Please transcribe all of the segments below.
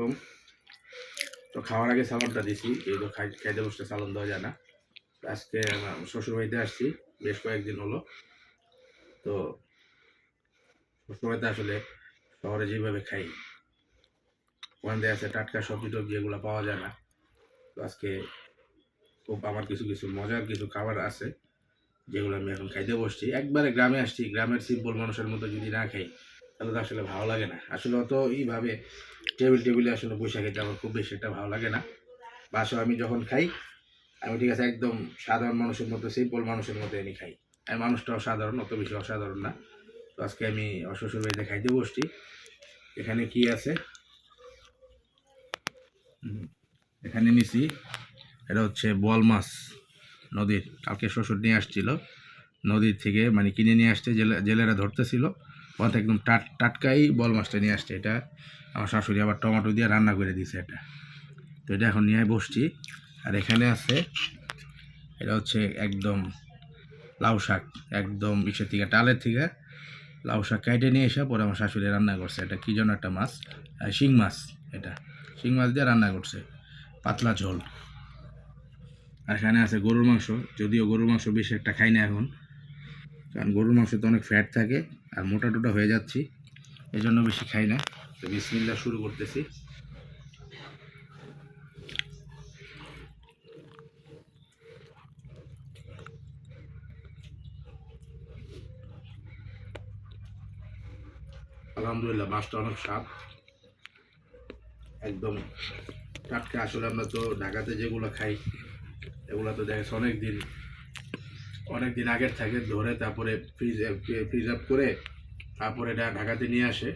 আলাইকুম তো খাওয়ার আগে সালামটা দিছি এই তো খাই খাইতে বসতে সালাম দেওয়া যায় না। আজকে আমার শ্বশুর বাড়িতে আসছি, বেশ কয়েকদিন হলো। তো শ্বশুর বাড়িতে আসলে শহরে যেভাবে খাই, ওখান আছে টাটকা সবজি টবজি এগুলো পাওয়া যায় না। তো আজকে খুব আমার কিছু কিছু মজার কিছু খাবার আছে, যেগুলো আমি এখন খাইতে বসছি। একবারে গ্রামে আসছি, গ্রামের সিম্পল মানুষের মতো যদি না খাই তাহলে তো আসলে ভালো লাগে না। আসলে অত এইভাবে টেবিল টেবিলে আসলে বসে খেতে আমার খুব বেশি একটা ভালো লাগে না। বাসায় আমি যখন খাই, আমি ঠিক আছে একদম সাধারণ মানুষের মতো সিম্পল মানুষের মতো আমি খাই। আমি মানুষটাও সাধারণ, অত বেশি অসাধারণ না। তো আজকে আমি অশ্বশুর বাড়িতে খাইতে বসছি। এখানে কি আছে? এখানে নিছি। এটা হচ্ছে বল মাছ নদীর। কালকে শ্বশুর নিয়ে আসছিল। নদীর থেকে মানে কিনে নিয়ে আসতে জেলে, জেলেরা ধরতেছিল। ওখান একদম টাট, টাটকাই বল মাছটা নিয়ে আসছে এটা। আমার শাশুড়ি আবার টমেটো দিয়ে রান্না করে দিয়েছে এটা। তো এটা এখন নিয়ে বসছি। আর এখানে আছে, এটা হচ্ছে একদম লাউ শাক, একদম ইসের থেকে টালের থেকে লাউ শাক কেটে নিয়ে এসে পরে আমার শাশুড়ি রান্না করছে। এটা কী জন্য একটা মাছ? শিং মাছ এটা। শিং মাছ দিয়ে রান্না করছে, পাতলা ঝোল। আর এখানে আছে গরুর মাংস, যদিও গরুর মাংস বেশি একটা খাই না এখন। কারণ গরুর মাংস তো অনেক ফ্যাট থাকে। আর মোটা টোটা হয়ে যাচ্ছি। এই জন্য বেশি খাই না। তো বিসমিল্লা শুরু করতেছি। আলহামদুলিল্লাহ, মাছটা অনেক স্বাদ। একদম টাটকা। আসলে আমরা তো ঢাকাতে যেগুলো খাই, এগুলো তো দেখা যাচ্ছে অনেক দিন অনেক দিন আগের থাকে ধরে তারপরে ফ্রিজ ফ্রিজ আপ করে তারপরে এটা ঢাকাতে নিয়ে আসে।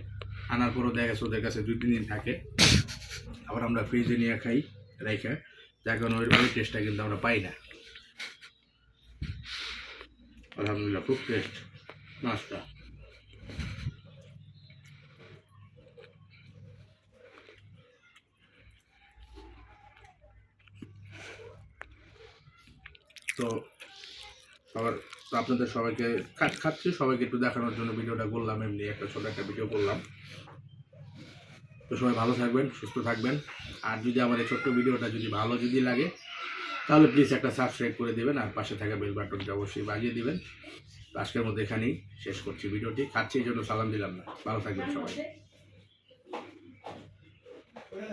আনার পরও দেখা ওদের কাছে দুই, তিন দিন থাকে। আবার আমরা ফ্রিজে নিয়ে খাই রেখে। যার কারণে ওইভাবে টেস্টটা কিন্তু আমরা পাই না। আলহামদুলিল্লাহ, খুব টেস্ট মাছটা তো সবার তো আপনাদের সবাইকে খাচ্ছি, সবাইকে একটু দেখানোর জন্য ভিডিওটা করলাম, এমনি একটা ছোটো একটা ভিডিও করলাম। তো সবাই ভালো থাকবেন, সুস্থ থাকবেন। আর যদি আমার এই ছোট্ট ভিডিওটা যদি ভালো যদি লাগে, তাহলে প্লিজ একটা সাবস্ক্রাইব করে দেবেন, আর পাশে থাকা বেল বাটনটা অবশ্যই বাজিয়ে দেবেন। আজকের মধ্যে এখানেই শেষ করছি ভিডিওটি। খাচ্ছি এই জন্য সালাম দিলাম না। ভালো থাকবেন সবাই।